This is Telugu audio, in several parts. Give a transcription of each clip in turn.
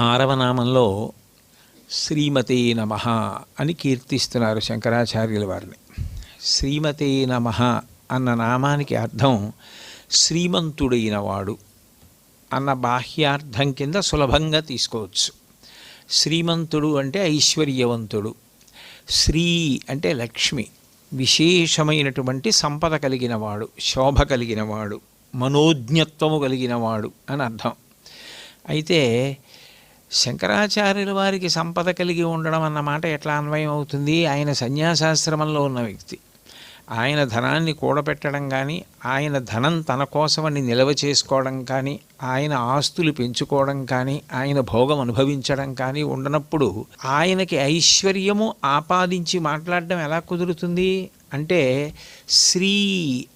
ఆరవ నామంలో శ్రీమతే నమ అని కీర్తిస్తున్నారు శంకరాచార్యుల వారిని. శ్రీమతే నమ అన్న నామానికి అర్థం శ్రీమంతుడైన వాడు అన్న బాహ్యార్థం కింద సులభంగా తీసుకోవచ్చు. శ్రీమంతుడు అంటే ఐశ్వర్యవంతుడు. శ్రీ అంటే లక్ష్మి. విశేషమైనటువంటి సంపద కలిగినవాడు శోభ కలిగినవాడు మనోజ్ఞత్వము కలిగినవాడు అని అర్థం. అయితే శంకరాచార్యుల వారికి సంపద కలిగి ఉండడం అన్నమాట ఎట్లా అన్వయం అవుతుంది? ఆయన సన్యాసాశ్రమంలో ఉన్న వ్యక్తి. ఆయన ధనాన్ని కూడబెట్టడం కానీ ఆయన ధనం తన కోసమని నిల్వ చేసుకోవడం కానీ ఆయన ఆస్తులు పెంచుకోవడం కానీ ఆయన భోగం అనుభవించడం కానీ ఉండనప్పుడు ఆయనకి ఐశ్వర్యము ఆపాదించి మాట్లాడడం ఎలా కుదురుతుంది? అంటే శ్రీ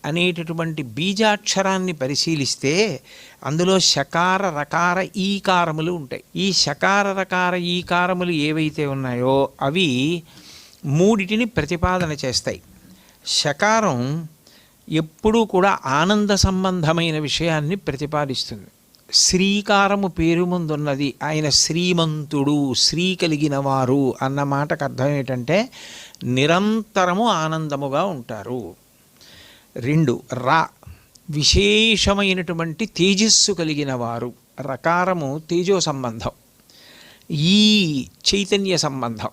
అనేటటువంటి బీజాక్షరాన్ని పరిశీలిస్తే అందులో శకార రకార ఈకారములు ఉంటాయి. ఈ శకార రకార ఈకారములు ఏవైతే ఉన్నాయో అవి మూడిటిని ప్రతిపాదన చేస్తాయి. శకారం ఎప్పుడూ కూడా ఆనంద సంబంధమైన విషయాన్ని ప్రతిపాదిస్తుంది. శ్రీకారము పేరు ముందున్నది. ఆయన శ్రీమంతుడు శ్రీ కలిగిన వారు అన్న మాటకు అర్థం ఏంటంటే నిరంతరము ఆనందముగా ఉంటారు. రెండు రా విశేషమైనటువంటి తేజస్సు కలిగిన వారు. రకారము తేజో సంబంధం. ఈ చైతన్య సంబంధం.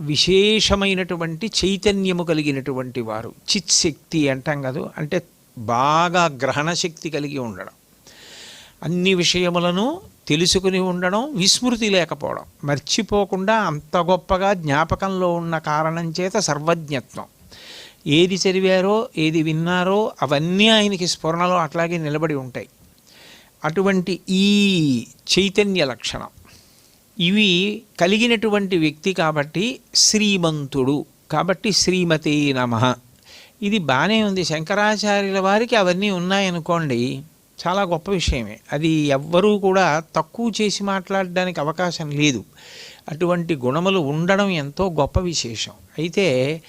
విశేషమైనటువంటి చైతన్యము కలిగినటువంటి వారు. చిత్శక్తి అంటాం కదా? అంటే బాగా గ్రహణ శక్తి కలిగి ఉండడం. అన్ని విషయములను తెలుసుకుని ఉండడం విస్మృతి లేకపోవడం మర్చిపోకుండా అంత గొప్పగా జ్ఞాపకంలో ఉన్న కారణం చేత సర్వజ్ఞత్వం. ఏది చదివారో ఏది విన్నారో అవన్నీ ఆయనకి స్ఫురణలో అట్లాగే నిలబడి ఉంటాయి. అటువంటి ఈ చైతన్య లక్షణం ఇవి కలిగినటువంటి వ్యక్తి కాబట్టి శ్రీమంతుడు కాబట్టి శ్రీమతి నమ. ఇది బాగానే ఉంది. శంకరాచార్యుల వారికి అవన్నీ ఉన్నాయనుకోండి చాలా గొప్ప విషయమే. అది ఎవ్వరూ కూడా తక్కువ చేసి మాట్లాడడానికి అవకాశం లేదు. అటువంటి గుణములు ఉండడం ఎంతో గొప్ప విశేషం. అయితే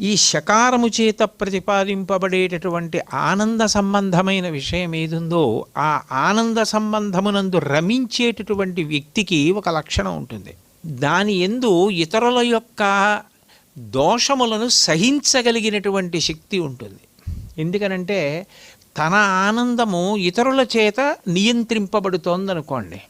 ఈ శకారము చేత ప్రతిపాదింపబడేటటువంటి ఆనంద సంబంధమైన విషయం ఏదుందో ఆ ఆనంద సంబంధమునందు రమించేటటువంటి వ్యక్తికి ఒక లక్షణం ఉంటుంది. దాని ఎందు ఇతరుల యొక్క దోషములను సహించగలిగినటువంటి శక్తి ఉంటుంది. ఎందుకనంటే తన ఆనందము ఇతరుల చేత నియంత్రింపబడుతోందనుకోండి.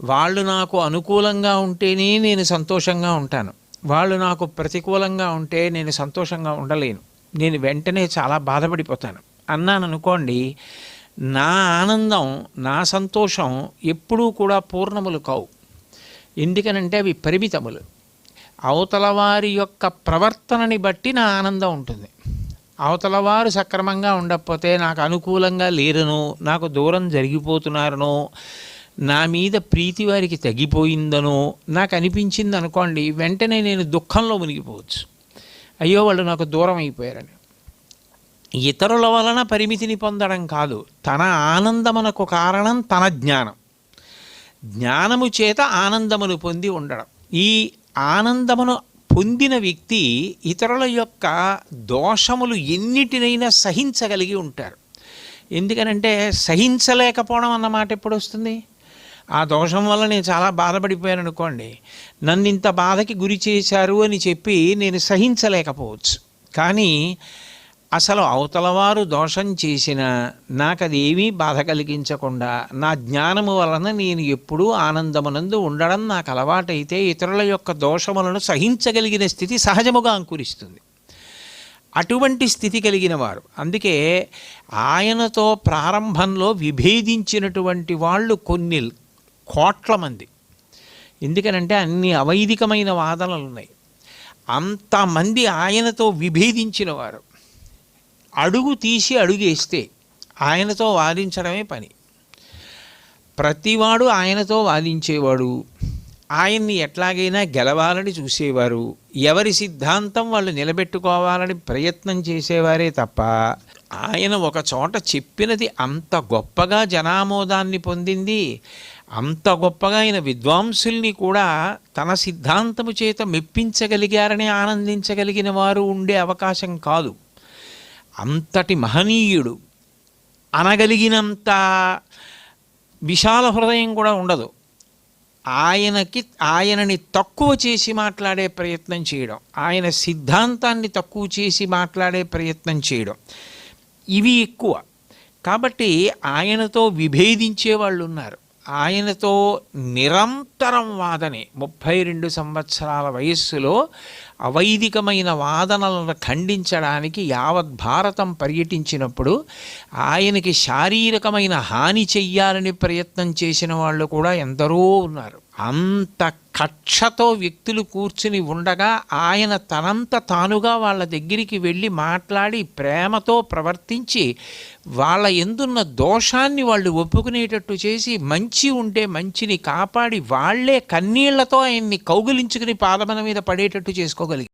వాళ్ళు నాకు అనుకూలంగా ఉంటేనే నేను సంతోషంగా ఉంటాను. వాళ్ళు నాకు ప్రతికూలంగా ఉంటే నేను సంతోషంగా ఉండలేను. నేను వెంటనే చాలా బాధపడిపోతాను. అన్నాను అనుకోండి నా ఆనందం నా సంతోషం ఎప్పుడూ కూడా పూర్ణములు కావు. ఎందుకనంటే అవి పరిమితములు. అవతల వారి యొక్క ప్రవర్తనని బట్టి నా ఆనందం ఉంటుంది. అవతల వారు సక్రమంగా ఉండకపోతే నాకు అనుకూలంగా లేరనో నాకు దూరం జరిగిపోతున్నారనో నా మీద ప్రీతి వారికి తగ్గిపోయిందనో నాకు అనిపించింది అనుకోండి వెంటనే నేను దుఃఖంలో మునిగిపోవచ్చు. అయ్యో వాళ్ళు నాకు దూరం అయిపోయారని. ఇతరుల వలన పరిమితిని పొందడం కాదు తన ఆనందమునకు కారణం తన జ్ఞానం. జ్ఞానము చేత ఆనందమును పొంది ఉండడం. ఈ ఆనందమును పొందిన వ్యక్తి ఇతరుల యొక్క దోషములు ఎన్నిటినైనా సహించగలిగి ఉంటారు ఎందుకనంటే సహించలేకపోవడం అన్నమాట ఎప్పుడు వస్తుంది ఆ దోషం వల్ల నేను చాలా బాధపడిపోయాను అనుకోండి. నన్ను ఇంత బాధకి గురి చేశారు అని చెప్పి నేను సహించలేకపోవచ్చు. కానీ అసలు అవతలవారు దోషం చేసిన నాకు అది ఏమీ బాధ కలిగించకుండా నా జ్ఞానము వలన నేను ఎప్పుడూ ఆనందమునందు ఉండడం నాకు అలవాటైతే ఇతరుల యొక్క దోషములను సహించగలిగిన స్థితి సహజముగా అంకురిస్తుంది. అటువంటి స్థితి కలిగిన వారు. అందుకే ఆయనతో ప్రారంభంలో విభేదించినటువంటి వాళ్ళు కొన్ని కోట్ల మంది. ఎందుకనంటే అన్ని అవైదికమైన వాదనలు ఉన్నాయి అంతమంది ఆయనతో విభేదించిన వారు. అడుగు తీసి అడుగేస్తే ఆయనతో వాదించడమే పని. ప్రతివాడు ఆయనతో వాదించేవాడు. ఆయన్ని ఎట్లాగైనా గెలవాలని చూసేవారు. ఎవరి సిద్ధాంతం వాళ్ళు నిలబెట్టుకోవాలని ప్రయత్నం చేసేవారే తప్ప ఆయన ఒక చోట చెప్పినది అంత గొప్పగా జనామోదాన్ని పొందింది. అంత గొప్పగా ఆయన విద్వాంసుల్ని కూడా తన సిద్ధాంతము చేత మెప్పించగలిగారని ఆనందించగలిగిన వారు ఉండే అవకాశం కాదు. అంతటి మహనీయుడు. అనగలిగినంత విశాల హృదయం కూడా ఉండదు. ఆయనకి ఆయనని తక్కువ చేసి మాట్లాడే ప్రయత్నం చేయడం ఆయన సిద్ధాంతాన్ని తక్కువ చేసి మాట్లాడే ప్రయత్నం చేయడం ఇవి ఎక్కువ. కాబట్టి ఆయనతో విభేదించే వాళ్ళు ఉన్నారు ఆయనతో నిరంతరం వాదనే. ముప్పై రెండు సంవత్సరాల వయస్సులో అవైదికమైన వాదనలను ఖండించడానికి యావత్ భారతం పర్యటించినప్పుడు ఆయనకి శారీరకమైన హాని చెయ్యాలని ప్రయత్నం చేసిన వాళ్ళు కూడా ఎందరో ఉన్నారు. అంత కక్షతో వ్యక్తులు కూర్చుని ఉండగా ఆయన తనంత తానుగా వాళ్ళ దగ్గరికి వెళ్ళి మాట్లాడి ప్రేమతో ప్రవర్తించి వాళ్ళ ఎందున్న దోషాన్ని వాళ్ళు ఒప్పుకునేటట్టు చేసి మంచి ఉంటే మంచిని కాపాడి వాళ్ళే కన్నీళ్ళతో ఆయన్ని కౌగిలించుకుని పాదమన మీద పడేటట్టు చేసుకోగలిగారు.